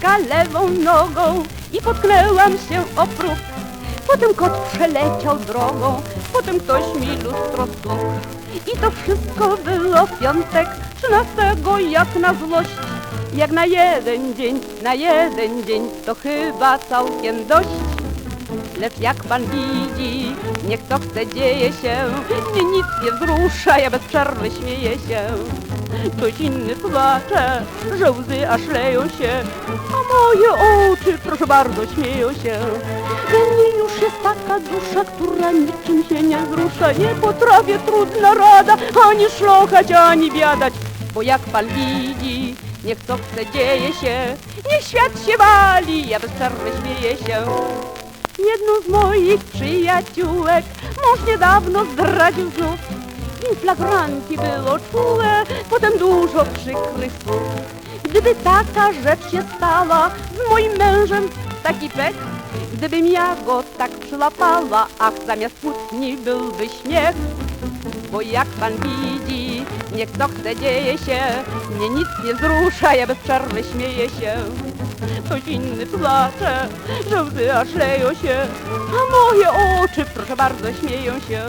wózka lewą nogą i potknęłam się o próg. Potem kot przeleciał drogą, potem ktoś mi lustro stukł. I to wszystko było w piątek, trzynastego jak na złość. Jak na jeden dzień, na jeden dzień, to chyba całkiem dość. Lecz jak pan widzi, niech co chce dzieje się, mnie nic nie wzrusza, ja bez przerwy śmieję się. Ktoś inny płacze, że łzy aż leją się, a moje oczy, proszę bardzo, śmieją się. We mnie już jest taka dusza, która niczym się nie wzrusza, nie potrafię, trudna rada, ani szlochać, ani biadać, bo jak pan widzi, niech co chce dzieje się, niech świat się wali, ja bez przerwy śmieję się. Jedną z moich przyjaciółek mąż niedawno zdradził znów. In flagranti było czułe, potem dużo przykrych słów. Gdyby taka rzecz się stała z moim mężem, taki pek, gdybym ja go tak przyłapała, ach, zamiast kłótni byłby śmiech. Bo jak pan widzi, niech co chce dzieje się, mnie nic nie wzrusza, ja bez przerwy śmieję się. Ktoś inny płacze, że łzy aż leją się, a moje oczy, proszę bardzo, śmieją się.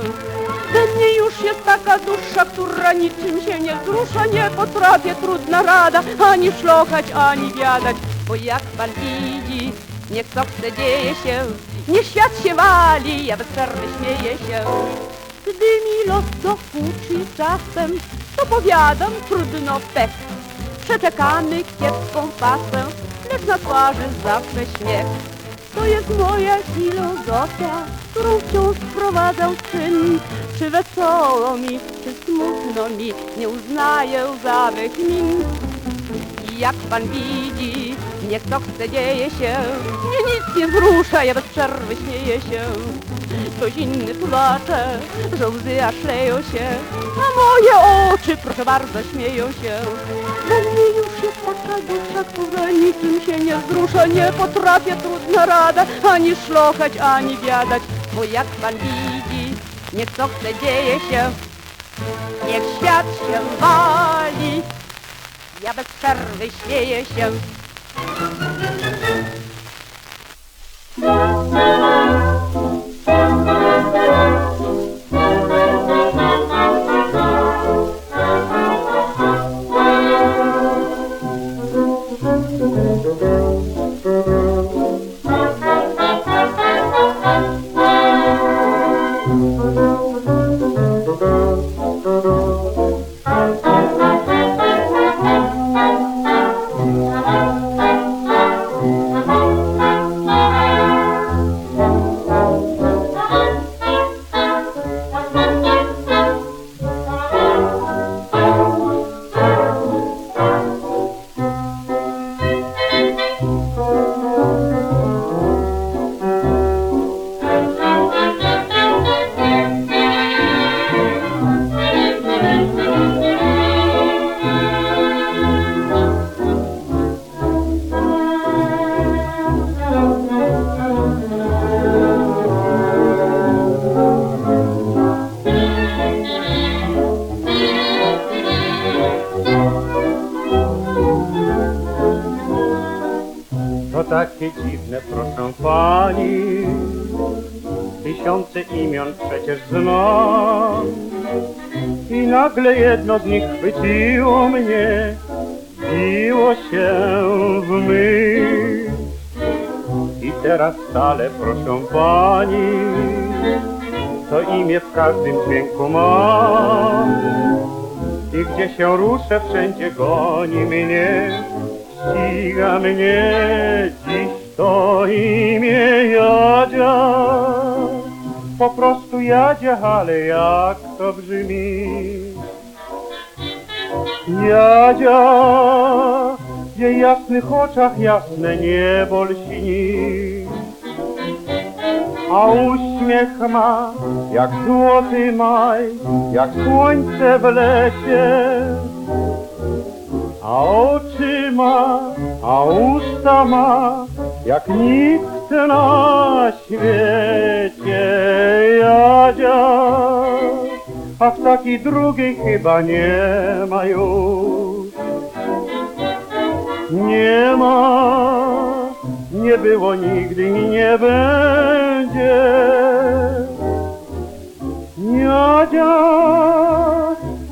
We mnie już jest taka dusza, która niczym się nie wzrusza, nie potrafię, trudna rada, ani szlochać, ani wiadać, bo jak pan widzi, niech co chce dzieje się, niech świat się wali, ja bez przerwy śmieję się. Gdy mi los dokuczy czasem, to powiadam trudno pech. Przeczekamy kiepską pasę, lecz na twarzy zawsze śmiech. To jest moja filozofia, którą wciąż wprowadzał syn. Czy wesoło mi, czy smutno mi, nie uznaję łzawych min. Jak pan widzi, niech co chce dzieje się, mnie nic nie wzrusza, ja bez przerwy śmieję się. Ktoś inny płacze, że łzy aż leją się, a moje oczy, proszę bardzo, śmieją się. We mnie już taka dusza, która niczym się nie wzrusza, nie potrafię, trudna rada, ani szlochać, ani biadać, bo jak pan widzi, niech co chce dzieje się, niech świat się wali. Ja bez przerwy śmieję się. Tysiące imion przecież znam. I nagle jedno z nich chwyciło mnie, biło się w myśl. I teraz stale, proszę pani, to imię w każdym dźwięku mam. I gdzie się ruszę, wszędzie goni mnie, ściga mnie dziś to imię. Po prostu Jadzia, ale jak to brzmi? Jadzia, w jej jasnych oczach jasne niebo lśni. A uśmiech ma jak złoty maj, jak słońce w lesie. A oczy ma, a usta ma, jak nikt na świecie Jadzia. A w takiej drugiej chyba nie ma już. nie ma, nie było nigdy i nie będzie. Miadzia,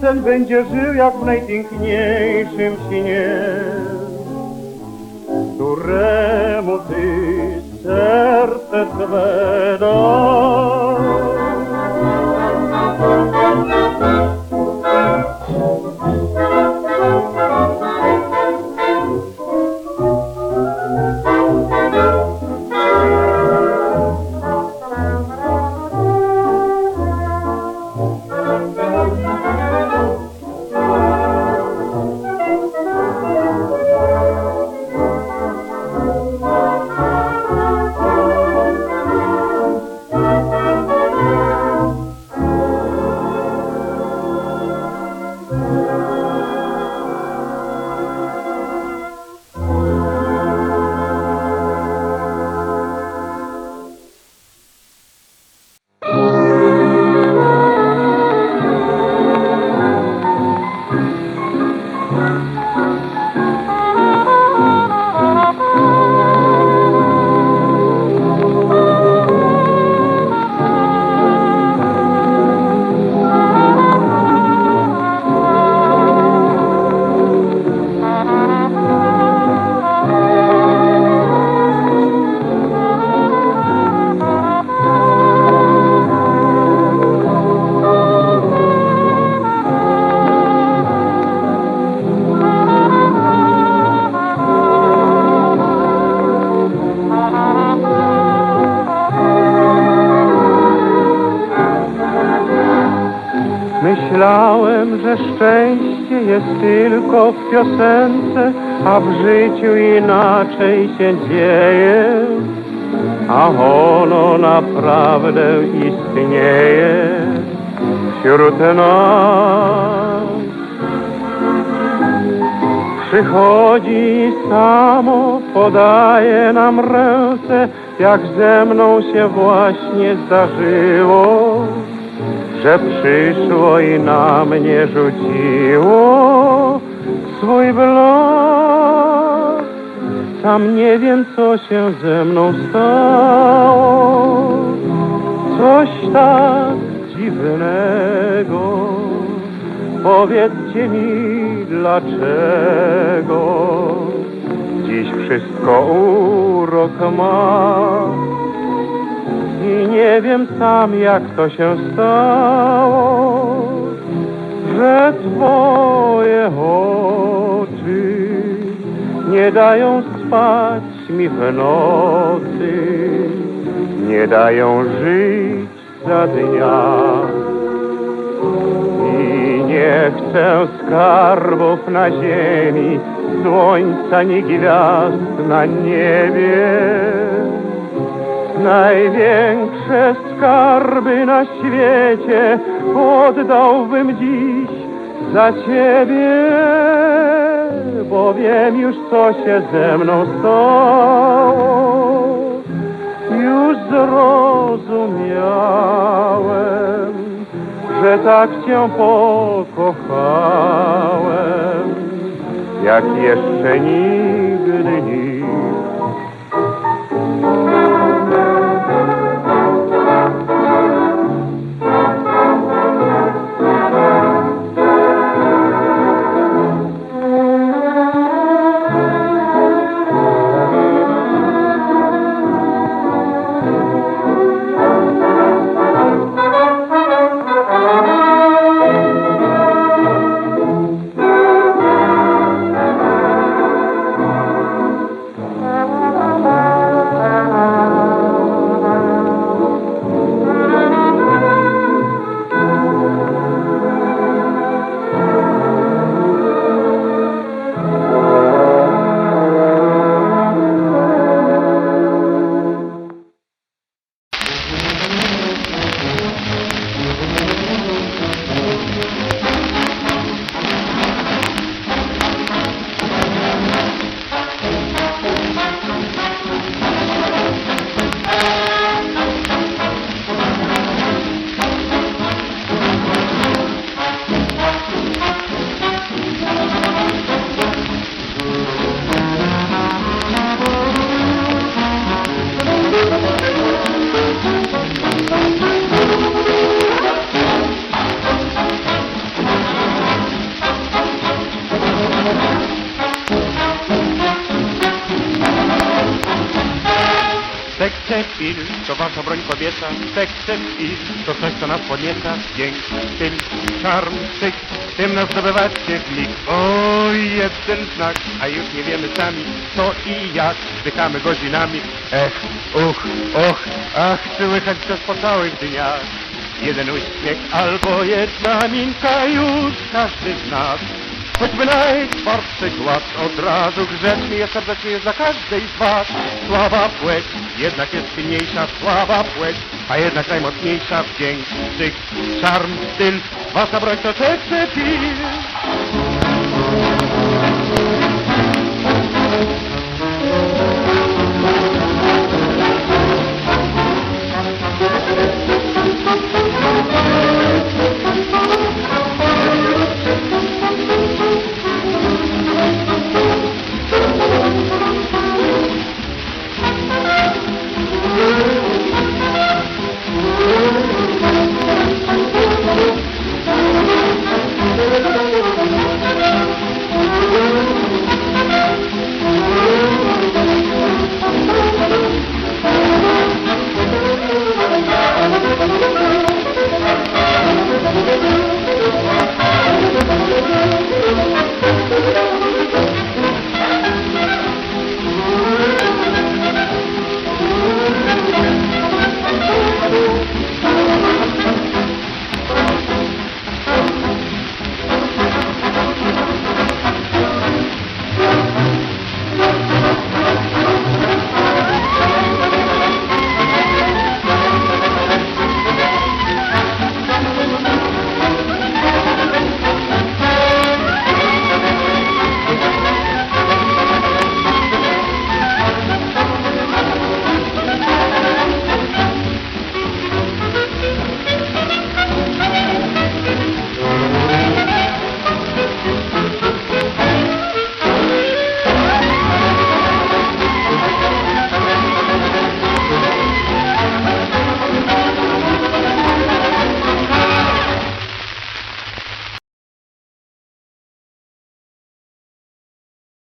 ten będzie żył jak w najpiękniejszym śnie, któremu ty certe svedo Myślałem, że szczęście jest tylko w piosence, a w życiu inaczej się dzieje. A ono naprawdę istnieje wśród nas. Przychodzi samo, podaje nam ręce, jak ze mną się właśnie zdarzyło że przyszło i na mnie rzuciło swój blask. Sam nie wiem, co się ze mną stało, coś tak dziwnego. Powiedzcie mi, dlaczego dziś wszystko urok ma. I nie wiem sam, jak to się stało, że twoje oczy nie dają spać mi w nocy, nie dają żyć za dnia. I nie chcę skarbów na ziemi, słońca ni gwiazd na niebie. Największe skarby na świecie oddałbym dziś za ciebie, bo wiem już co się ze mną stało. Już zrozumiałem, że tak cię pokochałem, jak jeszcze nigdy nikt. To wasza broń kobieca, seks, pil, to coś, co nas podnieca, pięk, styl, charm, syk, tym nas zdobywacie klik. Oj, jeden znak, a już nie wiemy sami, co i jak, czekamy godzinami. Ech, uch, och, ach, słychać przez po całych dniach. Jeden uśmiech albo jedna minka już każdy z nas. Choćby najtwardszy głaz od razu grzeczny jest serdecznie dla każdej z was. Słaba płeć, jednak jest silniejsza słaba płeć, a jednak najmocniejsza pięk, syk, czarm, styl. Wasza broń to seks, pil.